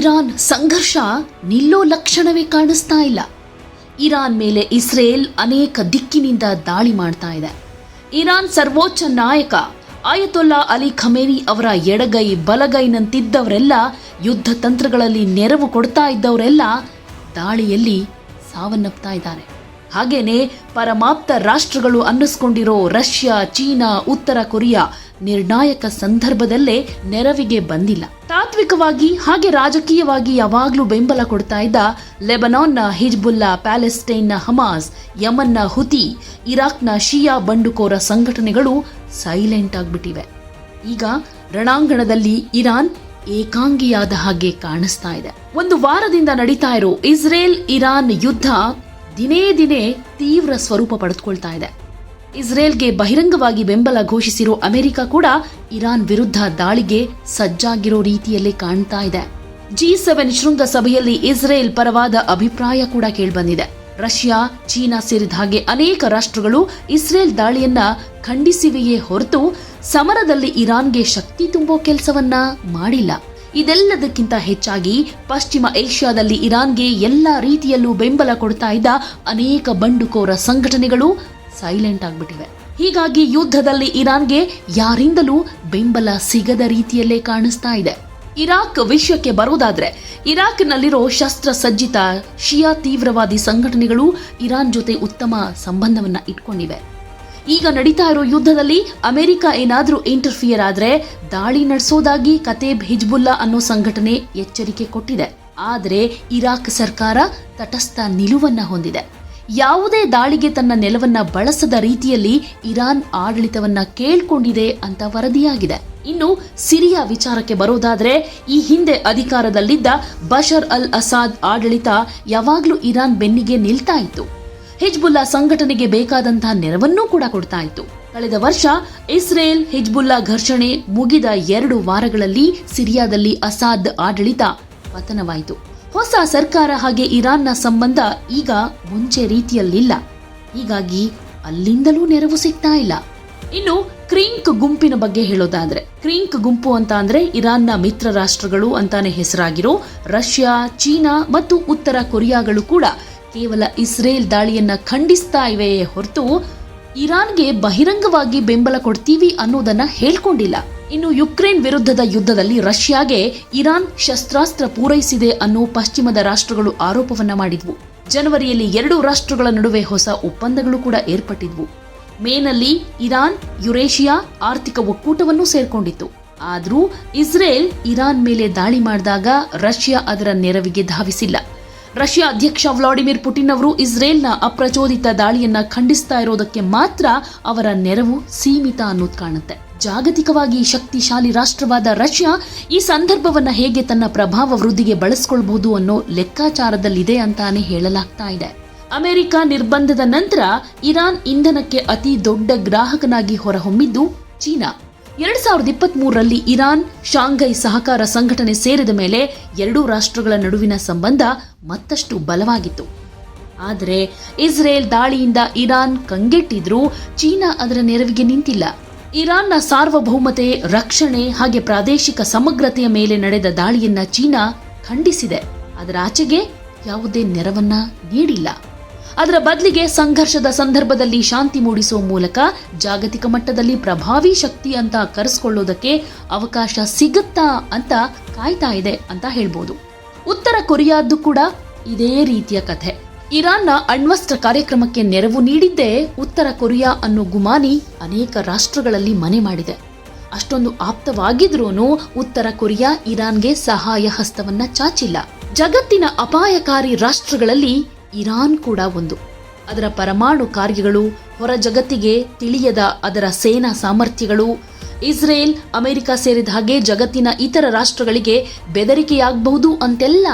Iran ಸಂಘರ್ಷ ನಿಲ್ಲೋ ಲಕ್ಷಣವೇ ಕಾಣಿಸ್ತಾ ಇಲ್ಲ. ಇರಾನ್ ಮೇಲೆ ಇಸ್ರೇಲ್ ಅನೇಕ ದಿಕ್ಕಿನಿಂದ ದಾಳಿ ಮಾಡ್ತಾ ಇದೆ. ಇರಾನ್ ಸರ್ವೋಚ್ಚ ನಾಯಕ ಆಯತೊಲ್ಲಾ ಅಲಿ ಖಮೇರಿ ಅವರ ಎಡಗೈ ಬಲಗೈನಂತಿದ್ದವರೆಲ್ಲ ಯುದ್ಧ ತಂತ್ರಗಳಲ್ಲಿ ನೆರವು ಕೊಡ್ತಾ ಇದ್ದವರೆಲ್ಲ ದಾಳಿಯಲ್ಲಿ ಸಾವನ್ನಪ್ತಾ ಇದ್ದಾರೆ. ಹಾಗೇನೆ ಪರಮಾಪ್ತ ರಾಷ್ಟ್ರಗಳು ಅನ್ನಿಸ್ಕೊಂಡಿರೋ ರಷ್ಯಾ, ಚೀನಾ, ಉತ್ತರ ಕೊರಿಯಾ ನಿರ್ಣಾಯಕ ಸಂದರ್ಭದಲ್ಲೇ ನೆರವಿಗೆ ಬಂದಿಲ್ಲ. ತಾತ್ವಿಕವಾಗಿ ಹಾಗೆ ರಾಜಕೀಯವಾಗಿ ಯಾವಾಗಲೂ ಬೆಂಬಲ ಕೊಡ್ತಾ ಇದ್ದ ಲೆಬನಾನ್ನ ಹಿಜ್ಬುಲ್ಲಾ ಪ್ಯಾಲೆಸ್ಟೈನ್ನ ಹಮಾಸ್, ಯಮನ್ನ ಹುತಿ, ಇರಾಕ್ನ ಶಿಯಾ ಬಂಡುಕೋರ ಸಂಘಟನೆಗಳು ಸೈಲೆಂಟ್ ಆಗಿಬಿಟ್ಟಿವೆ. ಈಗ ರಣಾಂಗಣದಲ್ಲಿ ಇರಾನ್ ಏಕಾಂಗಿಯಾದ ಹಾಗೆ ಕಾಣಿಸ್ತಾ ಇದೆ. ಒಂದು ವಾರದಿಂದ ನಡೀತಾ ಇರೋ ಇಸ್ರೇಲ್ ಇರಾನ್ ಯುದ್ಧ ದಿನೇ ದಿನೇ ತೀವ್ರ ಸ್ವರೂಪ ಪಡೆದುಕೊಳ್ತಾ ಇದೆ. ಇಸ್ರೇಲ್ಗೆ ಬಹಿರಂಗವಾಗಿ ಬೆಂಬಲ ಘೋಷಿಸಿರೋ ಅಮೆರಿಕ ಕೂಡ ಇರಾನ್ ವಿರುದ್ಧ ದಾಳಿಗೆ ಸಜ್ಜಾಗಿರೋ ರೀತಿಯಲ್ಲಿ ಕಾಣ್ತಾ ಇದೆ. ಜಿ ಸೆವೆನ್ ಶೃಂಗಸಭೆಯಲ್ಲಿ ಇಸ್ರೇಲ್ ಪರವಾದ ಅಭಿಪ್ರಾಯ ಕೂಡ ಕೇಳಿಬಂದಿದೆ. ರಷ್ಯಾ, ಚೀನಾ ಸೇರಿದ ಹಾಗೆ ಅನೇಕ ರಾಷ್ಟ್ರಗಳು ಇಸ್ರೇಲ್ ದಾಳಿಯನ್ನ ಖಂಡಿಸಿವೆಯೇ ಹೊರತು ಸಮರದಲ್ಲಿ ಇರಾನ್ಗೆ ಶಕ್ತಿ ತುಂಬೋ ಕೆಲಸವನ್ನ ಮಾಡಿಲ್ಲ. ಇದೆಲ್ಲದಕ್ಕಿಂತ ಹೆಚ್ಚಾಗಿ ಪಶ್ಚಿಮ ಏಷ್ಯಾದಲ್ಲಿ ಇರಾನ್ಗೆ ಎಲ್ಲ ರೀತಿಯಲ್ಲೂ ಬೆಂಬಲ ಕೊಡ್ತಾ ಇದ್ದ ಅನೇಕ ಬಂಡುಕೋರ ಸಂಘಟನೆಗಳು ಸೈಲೆಂಟ್ ಆಗಿಬಿಟ್ಟಿವೆ. ಹೀಗಾಗಿ ಯುದ್ಧದಲ್ಲಿ ಇರಾನ್ಗೆ ಯಾರಿಂದಲೂ ಬೆಂಬಲ ಸಿಗದ ರೀತಿಯಲ್ಲೇ ಕಾಣಿಸ್ತಾ ಇದೆ. ಇರಾಕ್ ವಿಷಯಕ್ಕೆ ಬರೋದಾದ್ರೆ ಇರಾಕ್ನಲ್ಲಿರೋ ಶಸ್ತ್ರಸಜ್ಜಿತ ಶಿಯಾ ತೀವ್ರವಾದಿ ಸಂಘಟನೆಗಳು ಇರಾನ್ ಜೊತೆ ಉತ್ತಮ ಸಂಬಂಧವನ್ನ ಇಟ್ಕೊಂಡಿವೆ. ಈಗ ನಡೀತಾ ಇರೋ ಯುದ್ಧದಲ್ಲಿ ಅಮೆರಿಕ ಏನಾದರೂ ಇಂಟರ್ಫಿಯರ್ ಆದರೆ ದಾಳಿ ನಡೆಸೋದಾಗಿ ಕತೇಬ್ ಹಿಜ್ಬುಲ್ಲಾ ಅನ್ನೋ ಸಂಘಟನೆ ಎಚ್ಚರಿಕೆ ಕೊಟ್ಟಿದೆ. ಆದರೆ ಇರಾಕ್ ಸರ್ಕಾರ ತಟಸ್ಥ ನಿಲುವನ್ನ ಹೊಂದಿದೆ. ಯಾವುದೇ ದಾಳಿಗೆ ತನ್ನ ನೆಲವನ್ನ ಬಳಸದ ರೀತಿಯಲ್ಲಿ ಇರಾನ್ ಆಡಳಿತವನ್ನ ಕೇಳ್ಕೊಂಡಿದೆ ಅಂತ ವರದಿಯಾಗಿದೆ. ಇನ್ನು ಸಿರಿಯಾ ವಿಚಾರಕ್ಕೆ ಬರೋದಾದ್ರೆ ಈ ಹಿಂದೆ ಅಧಿಕಾರದಲ್ಲಿದ್ದ ಬಷರ್ ಅಲ್ ಅಸಾದ್ ಆಡಳಿತ ಯಾವಾಗಲೂ ಇರಾನ್ ಬೆನ್ನಿಗೆ ನಿಲ್ತಾ ಇತ್ತು. ಹಿಜ್ಬುಲ್ಲಾ ಸಂಘಟನೆಗೆ ಬೇಕಾದಂತಹ ನೆರವನ್ನೂ ಕೂಡ ಕೊಡ್ತಾ ಇತ್ತು. ಕಳೆದ ವರ್ಷ ಇಸ್ರೇಲ್ ಹಿಜ್ಬುಲ್ಲಾ ಘರ್ಷಣೆ ಮುಗಿದ ಎರಡು ವಾರಗಳಲ್ಲಿ ಸಿರಿಯಾದಲ್ಲಿ ಅಸಾದ್ ಆಡಳಿತ ಪತನವಾಯಿತು. ಹೊಸ ಸರ್ಕಾರ ಹಾಗೆ ಇರಾನ್ನ ಸಂಬಂಧ ಈಗ ಮುಂಚೆ ರೀತಿಯಲ್ಲಿಲ್ಲ. ಹೀಗಾಗಿ ಅಲ್ಲಿಂದಲೂ ನೆರವು ಸಿಗ್ತಾ ಇಲ್ಲ. ಇನ್ನು ಕ್ರಿಂಕ್ ಗುಂಪಿನ ಬಗ್ಗೆ ಹೇಳೋದಾದ್ರೆ, ಕ್ರಿಂಕ್ ಗುಂಪು ಅಂತ ಅಂದ್ರೆ ಇರಾನ್ನ ಮಿತ್ರ ರಾಷ್ಟ್ರಗಳು ಅಂತಾನೆ ಹೆಸರಾಗಿರೋ ರಷ್ಯಾ, ಚೀನಾ ಮತ್ತು ಉತ್ತರ ಕೊರಿಯಾಗಳು ಕೂಡ ಕೇವಲ ಇಸ್ರೇಲ್ ದಾಳಿಯನ್ನ ಖಂಡಿಸ್ತಾ ಇವೆಯೇ ಹೊರತು ಇರಾನ್ಗೆ ಬಹಿರಂಗವಾಗಿ ಬೆಂಬಲ ಕೊಡ್ತೀವಿ ಅನ್ನೋದನ್ನ ಹೇಳ್ಕೊಂಡಿಲ್ಲ. ಇನ್ನು ಯುಕ್ರೇನ್ ವಿರುದ್ಧದ ಯುದ್ಧದಲ್ಲಿ ರಷ್ಯಾಗೆ ಇರಾನ್ ಶಸ್ತ್ರಾಸ್ತ್ರ ಪೂರೈಸಿದೆ ಅನ್ನೋ ಪಶ್ಚಿಮದ ರಾಷ್ಟ್ರಗಳು ಆರೋಪವನ್ನ ಮಾಡಿದ್ವು. ಜನವರಿಯಲ್ಲಿ ಎರಡು ರಾಷ್ಟ್ರಗಳ ನಡುವೆ ಹೊಸ ಒಪ್ಪಂದಗಳು ಕೂಡ ಏರ್ಪಟ್ಟಿದ್ವು. ಮೇನಲ್ಲಿ ಇರಾನ್, ಯುರೇಷಿಯಾ ಆರ್ಥಿಕ ಒಕ್ಕೂಟವನ್ನು ಸೇರ್ಕೊಂಡಿತ್ತು. ಆದರೂ ಇಸ್ರೇಲ್ ಇರಾನ್ ಮೇಲೆ ದಾಳಿ ಮಾಡಿದಾಗ ರಷ್ಯಾ ಅದರ ನೆರವಿಗೆ ಧಾವಿಸಿಲ್ಲ. ರಷ್ಯಾ ಅಧ್ಯಕ್ಷ ವ್ಲಾಡಿಮಿರ್ ಪುಟಿನ್ ಅವರು ಇಸ್ರೇಲ್ನ ಅಪ್ರಚೋದಿತ ದಾಳಿಯನ್ನ ಖಂಡಿಸ್ತಾ ಇರೋದಕ್ಕೆ ಮಾತ್ರ ಅವರ ನೆರವು ಸೀಮಿತ ಅನ್ನೋದು ಕಾಣುತ್ತೆ. ಜಾಗತಿಕವಾಗಿ ಶಕ್ತಿಶಾಲಿ ರಾಷ್ಟ್ರವಾದ ರಷ್ಯಾ ಈ ಸಂದರ್ಭವನ್ನು ಹೇಗೆ ತನ್ನ ಪ್ರಭಾವ ವೃದ್ಧಿಗೆ ಬಳಸ್ಕೊಳ್ಬಹುದು ಅನ್ನೋ ಲೆಕ್ಕಾಚಾರದಲ್ಲಿದೆ ಅಂತಾನೆ ಹೇಳಲಾಗ್ತಾ ಇದೆ. ಅಮೆರಿಕ ನಿರ್ಬಂಧದ ನಂತರ ಇರಾನ್ ಇಂಧನಕ್ಕೆ ಅತಿ ದೊಡ್ಡ ಗ್ರಾಹಕನಾಗಿ ಹೊರಹೊಮ್ಮಿದ್ದು ಚೀನಾ. ಎರಡ್ ಸಾವಿರದ ಇಪ್ಪತ್ತ್ ಇರಾನ್, ಶಾಂಘೈ ಸಹಕಾರ ಸಂಘಟನೆ ಸೇರಿದ ಮೇಲೆ ಎರಡೂ ರಾಷ್ಟ್ರಗಳ ನಡುವಿನ ಸಂಬಂಧ ಮತ್ತಷ್ಟು ಬಲವಾಗಿತ್ತು. ಆದರೆ ಇಸ್ರೇಲ್ ದಾಳಿಯಿಂದ ಇರಾನ್ ಕಂಗೆಟ್ಟಿದ್ರೂ ಚೀನಾ ಅದರ ನೆರವಿಗೆ ನಿಂತಿಲ್ಲ. ಇರಾನ್ನ ಸಾರ್ವಭೌಮತೆ, ರಕ್ಷಣೆ ಹಾಗೆ ಪ್ರಾದೇಶಿಕ ಸಮಗ್ರತೆಯ ಮೇಲೆ ನಡೆದ ದಾಳಿಯನ್ನ ಚೀನಾ ಖಂಡಿಸಿದೆ. ಅದರ ಆಚೆಗೆ ಯಾವುದೇ ನೆರವನ್ನ ನೀಡಿಲ್ಲ. ಅದರ ಬದಲಿಗೆ ಸಂಘರ್ಷದ ಸಂದರ್ಭದಲ್ಲಿ ಶಾಂತಿ ಮೂಡಿಸುವ ಮೂಲಕ ಜಾಗತಿಕ ಮಟ್ಟದಲ್ಲಿ ಪ್ರಭಾವಿ ಶಕ್ತಿ ಅಂತ ಕರೆಸ್ಕೊಳ್ಳೋದಕ್ಕೆ ಅವಕಾಶ ಸಿಗುತ್ತಾ ಅಂತ ಕಾಯ್ತಾ ಇದೆ ಅಂತ ಹೇಳ್ಬೋದು. ಉತ್ತರ ಕೊರಿಯಾದ್ದು ಕೂಡ ಇದೇ ರೀತಿಯ ಕಥೆ. ಇರಾನ್ನ ಅಣ್ವಸ್ತ್ರ ಕಾರ್ಯಕ್ರಮಕ್ಕೆ ನೆರವು ನೀಡಿದ್ದೇ ಉತ್ತರ ಕೊರಿಯಾ ಅನ್ನೋ ಗುಮಾನಿ ಅನೇಕ ರಾಷ್ಟ್ರಗಳಲ್ಲಿ ಮನೆ ಮಾಡಿದೆ. ಅಷ್ಟೊಂದು ಆಪ್ತವಾಗಿದ್ರೂ ಉತ್ತರ ಕೊರಿಯಾ ಇರಾನ್ಗೆ ಸಹಾಯ ಹಸ್ತವನ್ನ ಚಾಚಿಲ್ಲ. ಜಗತ್ತಿನ ಅಪಾಯಕಾರಿ ರಾಷ್ಟ್ರಗಳಲ್ಲಿ ಇರಾನ್ ಕೂಡ ಒಂದು. ಅದರ ಪರಮಾಣು ಕಾರ್ಯಗಳು ಹೊರ ಜಗತ್ತಿಗೆ ತಿಳಿಯದ ಅದರ ಸೇನಾ ಸಾಮರ್ಥ್ಯಗಳು. ಇಸ್ರೇಲ್, ಅಮೆರಿಕ ಸೇರಿದ ಹಾಗೆ ಜಗತ್ತಿನ ಇತರ ರಾಷ್ಟ್ರಗಳಿಗೆ ಬೆದರಿಕೆಯಾಗಬಹುದು ಅಂತೆಲ್ಲ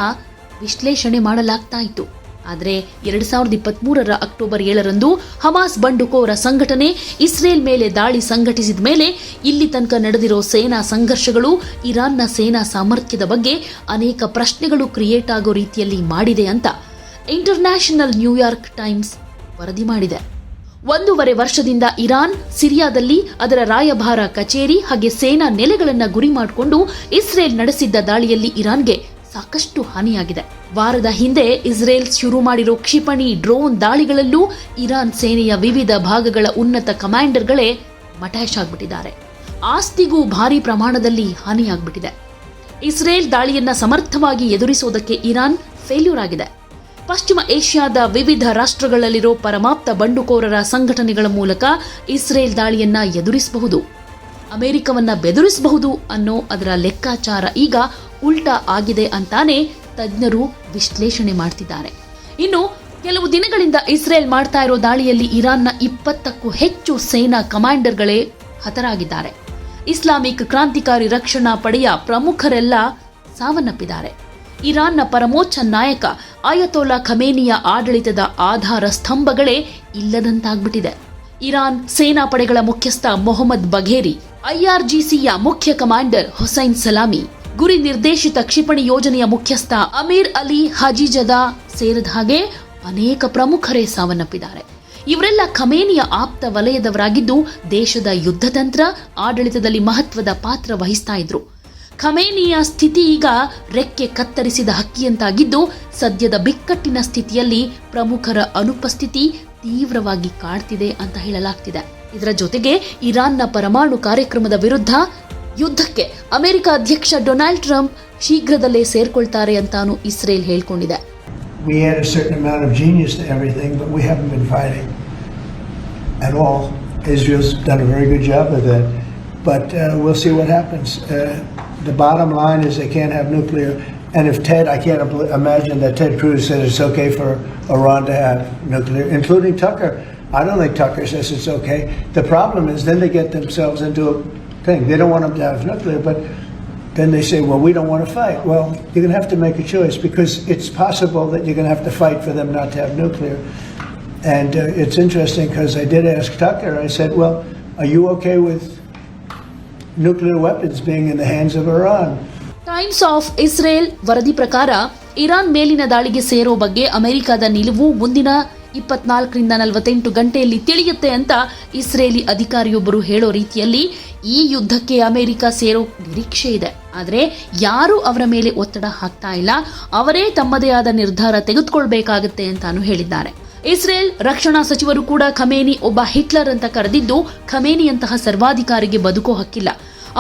ವಿಶ್ಲೇಷಣೆ ಮಾಡಲಾಗ್ತಾ ಇತ್ತು. ಆದರೆ ಎರಡು ಸಾವಿರದ ಇಪ್ಪತ್ತ್ಮೂರರ ಅಕ್ಟೋಬರ್ ಏಳರಂದು ಹಮಾಸ್ ಬಂಡುಕೋರ ಸಂಘಟನೆ ಇಸ್ರೇಲ್ ಮೇಲೆ ದಾಳಿ ಸಂಘಟಿಸಿದ ಮೇಲೆ ಇಲ್ಲಿ ತನಕ ನಡೆದಿರೋ ಸೇನಾ ಸಂಘರ್ಷಗಳು ಇರಾನ್ನ ಸೇನಾ ಸಾಮರ್ಥ್ಯದ ಬಗ್ಗೆ ಅನೇಕ ಪ್ರಶ್ನೆಗಳು ಕ್ರಿಯೇಟ್ ಆಗೋ ರೀತಿಯಲ್ಲಿ ಮಾಡಿದೆ ಅಂತ ಇಂಟರ್ನ್ಯಾಷನಲ್ ನ್ಯೂಯಾರ್ಕ್ ಟೈಮ್ಸ್ ವರದಿ ಮಾಡಿದೆ. ಒಂದೂವರೆ ವರ್ಷದಿಂದ ಇರಾನ್, ಸಿರಿಯಾದಲ್ಲಿ ಅದರ ರಾಯಭಾರ ಕಚೇರಿ ಹಾಗೆ ಸೇನಾ ನೆಲೆಗಳನ್ನು ಗುರಿ ಮಾಡಿಕೊಂಡು ಇಸ್ರೇಲ್ ನಡೆಸಿದ್ದ ದಾಳಿಯಲ್ಲಿ ಇರಾನ್ಗೆ ಸಾಕಷ್ಟು ಹಾನಿಯಾಗಿದೆ. ವಾರದ ಹಿಂದೆ ಇಸ್ರೇಲ್ ಶುರು ಮಾಡಿರೋ ಕ್ಷಿಪಣಿ, ಡ್ರೋನ್ ದಾಳಿಗಳಲ್ಲೂ ಇರಾನ್ ಸೇನೆಯ ವಿವಿಧ ಭಾಗಗಳ ಉನ್ನತ ಕಮಾಂಡರ್ಗಳೇ ಮಟ್ಯಾಶ್ ಆಗ್ಬಿಟ್ಟಿದ್ದಾರೆ ಆಸ್ತಿಗೂ ಭಾರಿ ಪ್ರಮಾಣದಲ್ಲಿ ಹಾನಿಯಾಗ್ಬಿಟ್ಟಿದೆ. ಇಸ್ರೇಲ್ ದಾಳಿಯನ್ನ ಸಮರ್ಥವಾಗಿ ಎದುರಿಸೋದಕ್ಕೆ ಇರಾನ್ ಫೇಲ್ಯೂರ್ ಆಗಿದೆ. ಪಶ್ಚಿಮ ಏಷ್ಯಾದ ವಿವಿಧ ರಾಷ್ಟ್ರಗಳಲ್ಲಿರೋ ಪರಮಾಪ್ತ ಬಂಡುಕೋರರ ಸಂಘಟನೆಗಳ ಮೂಲಕ ಇಸ್ರೇಲ್ ದಾಳಿಯನ್ನ ಎದುರಿಸಬಹುದು. ಅಮೆರಿಕವನ್ನ ಬೆದರಿಸಬಹುದು ಅನ್ನೋ ಅದರ ಲೆಕ್ಕಾಚಾರ ಈಗ ಉಲ್ಟಾ ಆಗಿದೆ ಅಂತಾನೆ ತಜ್ಞರು ವಿಶ್ಲೇಷಣೆ ಮಾಡ್ತಿದ್ದಾರೆ. ಇನ್ನು ಕೆಲವು ದಿನಗಳಿಂದ ಇಸ್ರೇಲ್ ಮಾಡ್ತಾ ಇರೋ ದಾಳಿಯಲ್ಲಿ ಇರಾನ್ನ ಇಪ್ಪತ್ತಕ್ಕೂ ಹೆಚ್ಚು ಸೇನಾ ಕಮಾಂಡರ್ಗಳೇ ಹತರಾಗಿದ್ದಾರೆ. ಇಸ್ಲಾಮಿಕ್ ಕ್ರಾಂತಿಕಾರಿ ರಕ್ಷಣಾ ಪಡೆಯ ಪ್ರಮುಖರೆಲ್ಲ ಸಾವನ್ನಪ್ಪಿದ್ದಾರೆ. ಇರಾನ್ನ ಪರಮೋಚ್ಚ ನಾಯಕ ಆಯತೋಲಾ ಖಮೇನಿಯ ಆಡಳಿತದ ಆಧಾರ ಸ್ತಂಭಗಳೇ ಇಲ್ಲದಂತಾಗ್ಬಿಟ್ಟಿದೆ. ಇರಾನ್ ಸೇನಾಪಡೆಗಳ ಮುಖ್ಯಸ್ಥ ಮೊಹಮ್ಮದ್ ಬಘೇರಿ ಐಆರ್ಜಿಸಿಯ ಮುಖ್ಯ ಕಮಾಂಡರ್ ಹುಸೈನ್ ಸಲಾಮಿ, ಗುರಿ ನಿರ್ದೇಶಿತ ಕ್ಷಿಪಣಿ ಯೋಜನೆಯ ಮುಖ್ಯಸ್ಥ ಅಮೀರ್ ಅಲಿ ಹಜೀಜದಾ ಸೇರಿದ ಹಾಗೆ ಅನೇಕ ಪ್ರಮುಖರೇ ಸಾವನ್ನಪ್ಪಿದ್ದಾರೆ. ಇವರೆಲ್ಲ ಖಮೇನಿಯ ಆಪ್ತ ವಲಯದವರಾಗಿದ್ದು ದೇಶದ ಯುದ್ಧತಂತ್ರ, ಆಡಳಿತದಲ್ಲಿ ಮಹತ್ವದ ಪಾತ್ರ ವಹಿಸ್ತಾ ಇದ್ರು. ಖಮೇನಿಯ ಸ್ಥಿತಿ ಈಗ ರೆಕ್ಕೆ ಕತ್ತರಿಸಿದ ಹಕ್ಕಿಯಂತಾಗಿದ್ದು ಸದ್ಯದ ಬಿಕ್ಕಟ್ಟಿನ ಸ್ಥಿತಿಯಲ್ಲಿ ಪ್ರಮುಖರ ಅನುಪಸ್ಥಿತಿ ತೀವ್ರವಾಗಿ ಕಾಡ್ತಿದೆ ಅಂತ ಹೇಳಲಾಗ್ತಿದೆ. ಇದರ ಜೊತೆಗೆ ಇರಾನ್ನ ಪರಮಾಣು ಕಾರ್ಯಕ್ರಮದ ವಿರುದ್ಧ ಯುದ್ಧಕ್ಕೆ ಅಮೆರಿಕ ಅಧ್ಯಕ್ಷ ಡೊನಾಲ್ಡ್ ಟ್ರಂಪ್ ಶೀಘ್ರದಲ್ಲೇ ಸೇರ್ಕೊಳ್ತಾರೆ ಅಂತಾನು ಇಸ್ರೇಲ್ ಹೇಳ್ಕೊಂಡಿದೆ. But uh, we'll see what happens. Uh, the bottom line is they can't have nuclear. And if Ted, I can't imagine that Ted Cruz said it's okay for Iran to have nuclear, including Tucker. I don't think Tucker says it's okay. The problem is then they get themselves into a thing. They don't want them to have nuclear, but then they say, well, we don't want to fight. Well, you're going to have to make a choice because it's possible that you're going to have to fight for them not to have nuclear. And uh, it's interesting because I did ask Tucker, I said, well, are you okay with nuclear weapons being in the hands of Iran? Times of Israel ವರದಿ ಪ್ರಕಾರ Iran ಮೇಲಿನ ದಾಳಿಗೆ ಸೇರೋ ಬಗ್ಗೆ ಅಮೆರಿಕದ ನಿಲುವು ಮುಂದಿನ ಇಪ್ಪತ್ನಾಲ್ಕರಿಂದ ನಲವತ್ತೆಂಟು ಗಂಟೆಯಲ್ಲಿ ತಿಳಿಯುತ್ತೆ ಅಂತ ಇಸ್ರೇಲಿ ಅಧಿಕಾರಿಯೊಬ್ಬರು ಹೇಳೋ ರೀತಿಯಲ್ಲಿ ಈ ಯುದ್ಧಕ್ಕೆ ಅಮೆರಿಕ ಸೇರೋ ನಿರೀಕ್ಷೆ ಇದೆ. ಆದರೆ ಯಾರೂ ಅವರ ಮೇಲೆ ಒತ್ತಡ ಹಾಕ್ತಾ ಇಲ್ಲ. ಅವರೇ ತಮ್ಮದೇ ಆದ ನಿರ್ಧಾರ ತೆಗೆದುಕೊಳ್ಬೇಕಾಗತ್ತೆ ಅಂತಾನು ಹೇಳಿದ್ದಾರೆ. ಇಸ್ರೇಲ್ ರಕ್ಷಣಾ ಸಚಿವರು ಕೂಡ ಖಮೇನಿ ಒಬ್ಬ ಹಿಟ್ಲರ್ ಅಂತ ಕರೆದಿದ್ದು, ಖಮೇನಿಯಂತಹ ಸರ್ವಾಧಿಕಾರಿಗೆ ಬದುಕೋ ಹಕ್ಕಿಲ್ಲ.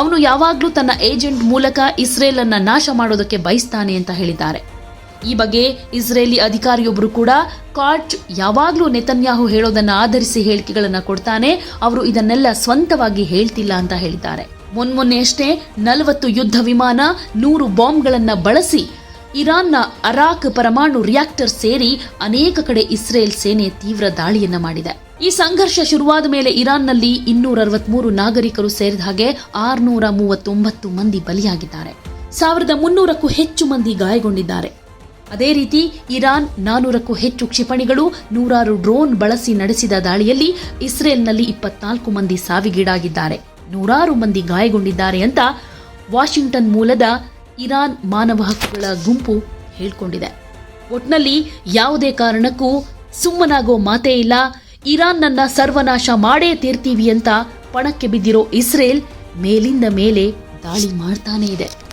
ಅವನು ಯಾವಾಗಲೂ ತನ್ನ ಏಜೆಂಟ್ ಮೂಲಕ ಇಸ್ರೇಲ್ ಅನ್ನ ನಾಶ ಮಾಡೋದಕ್ಕೆ ಬಯಸ್ತಾನೆ ಅಂತ ಹೇಳಿದ್ದಾರೆ. ಈ ಬಗ್ಗೆ ಇಸ್ರೇಲಿ ಅಧಿಕಾರಿಯೊಬ್ಬರು ಕೂಡ ಕಾರ್ಟ್ ಯಾವಾಗಲೂ ನೆತನ್ಯಾಹು ಹೇಳೋದನ್ನ ಆಧರಿಸಿ ಹೇಳಿಕೆಗಳನ್ನು ಕೊಡ್ತಾನೆ, ಅವರು ಇದನ್ನೆಲ್ಲ ಸ್ವಂತವಾಗಿ ಹೇಳ್ತಿಲ್ಲ ಅಂತ ಹೇಳಿದ್ದಾರೆ. ಮೊನ್ಮೊನ್ನೆಯಷ್ಟೇ ನಲವತ್ತು ಯುದ್ಧ ವಿಮಾನ, ನೂರು ಬಾಂಬ್ಗಳನ್ನು ಬಳಸಿ ಇರಾನ್ನ ಅರಾಕ್ ಪರಮಾಣು ರಿಯಾಕ್ಟರ್ ಸೇರಿ ಅನೇಕ ಕಡೆ ಇಸ್ರೇಲ್ ಸೇನೆ ತೀವ್ರ ದಾಳಿಯನ್ನ ಮಾಡಿದೆ. ಈ ಸಂಘರ್ಷ ಶುರುವಾದ ಮೇಲೆ ಇರಾನ್ನಲ್ಲಿ ಇನ್ನೂರ ಅರವತ್ಮೂರು ನಾಗರಿಕರು ಸೇರಿದ ಹಾಗೆ ಆರ್ನೂರ ಮೂವತ್ತೊಂಬತ್ತು ಮಂದಿ ಬಲಿಯಾಗಿದ್ದಾರೆ. ಸಾವಿರದ ಮುನ್ನೂರಕ್ಕೂ ಹೆಚ್ಚು ಮಂದಿ ಗಾಯಗೊಂಡಿದ್ದಾರೆ. ಅದೇ ರೀತಿ ಇರಾನ್ ನಾನೂರಕ್ಕೂ ಹೆಚ್ಚು ಕ್ಷಿಪಣಿಗಳು, ನೂರಾರು ಡ್ರೋನ್ ಬಳಸಿ ನಡೆಸಿದ ದಾಳಿಯಲ್ಲಿ ಇಸ್ರೇಲ್ನಲ್ಲಿ ಇಪ್ಪತ್ನಾಲ್ಕು ಮಂದಿ ಸಾವಿಗೀಡಾಗಿದ್ದಾರೆ. ನೂರಾರು ಮಂದಿ ಗಾಯಗೊಂಡಿದ್ದಾರೆ ಅಂತ ವಾಷಿಂಗ್ಟನ್ ಮೂಲದ ಇರಾನ್ ಮಾನವ ಹಕ್ಕುಗಳ ಗುಂಪು ಹೇಳ್ಕೊಂಡಿದೆ. ಒಟ್ನಲ್ಲಿ ಯಾವುದೇ ಕಾರಣಕ್ಕೂ ಸುಮ್ಮನಾಗೋ ಮಾತೇ ಇಲ್ಲ ಇರಾನ್ನನ್ನ ಸರ್ವನಾಶ ಮಾಡೇ ತೀರ್ತೀವಿ ಅಂತ ಪಣಕ್ಕೆ ಬಿದ್ದಿರೋ ಇಸ್ರೇಲ್ ಮೇಲಿಂದ ಮೇಲೆ ದಾಳಿ ಮಾಡ್ತಾನೇ ಇದೆ.